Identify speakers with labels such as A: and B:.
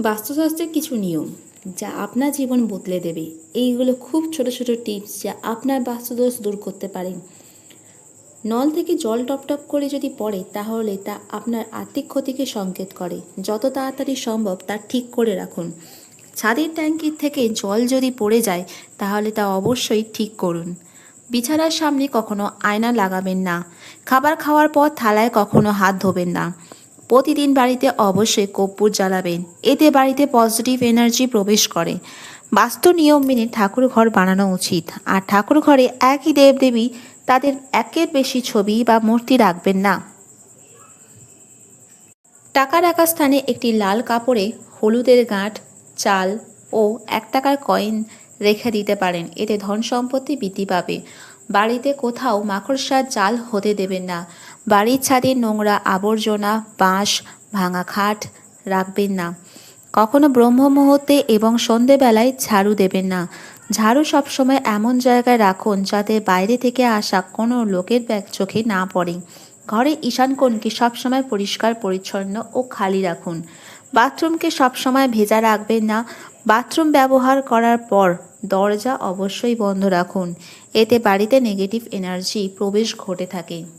A: বাস্তুশাস্ত্রের কিছু নিয়ম যা আপনার জীবন বদলে দেবে। এইগুলো খুব ছোট ছোট টিপস যা আপনার বাস্তুদোষ দূর করতে পারেন নল থেকে জল টপ টপ করে যদি পড়ে, তাহলে তা আপনার আর্থিক ক্ষতিকে সংকেত করে। যত তাড়াতাড়ি সম্ভব তা ঠিক করে রাখুন। ছাদের ট্যাঙ্কির থেকে জল যদি পড়ে যায়, তাহলে তা অবশ্যই ঠিক করুন। বিছানার সামনে কখনো আয়না লাগাবেন না। খাবার খাওয়ার পর থালায় কখনো হাত ধোবেন না। প্রতিদিন বাড়িতে অবশ্যই কর্পূর জ্বালাবেন। এতে বাড়িতে পজিটিভ এনার্জি প্রবেশ করে। বাস্তু নিয়ম মেনে ঠাকুর ঘর বানানো উচিত। আর ঠাকুর ঘরে একই দেবদেবী তাদের একের বেশি ছবি বা মূর্তি রাখবেন না। টাকা রাখার স্থানে একটি লাল কাপড়ে হলুদের গাঁট, চাল ও এক টাকার কয়েন রেখে দিতে পারেন। এতে ধন সম্পত্তি বৃদ্ধি পাবে। বাড়িতে কোথাও মাকড়সার জাল হতে দেবেন না। বাড়ির ছাদে নোংরা আবর্জনা, বাঁশ, ভাঙা খাট রাখবেন না। কখনো ব্রহ্ম মুহূর্তে এবং সন্ধেবেলায় ঝাড়ু দেবেন না। ঝাড়ু সবসময় এমন জায়গায় রাখুন যাতে বাইরে থেকে আসা কোনো লোকের ব্যাগ চোখে না পড়ে। ঘরে ঈশান কোণকে সবসময় পরিষ্কার, পরিচ্ছন্ন ও খালি রাখুন। বাথরুমকে সবসময় ভেজা রাখবেন না। বাথরুম ব্যবহার করার পর দরজা অবশ্যই বন্ধ রাখুন। এতে বাড়িতে নেগেটিভ এনার্জি প্রবেশ ঘটে থাকে।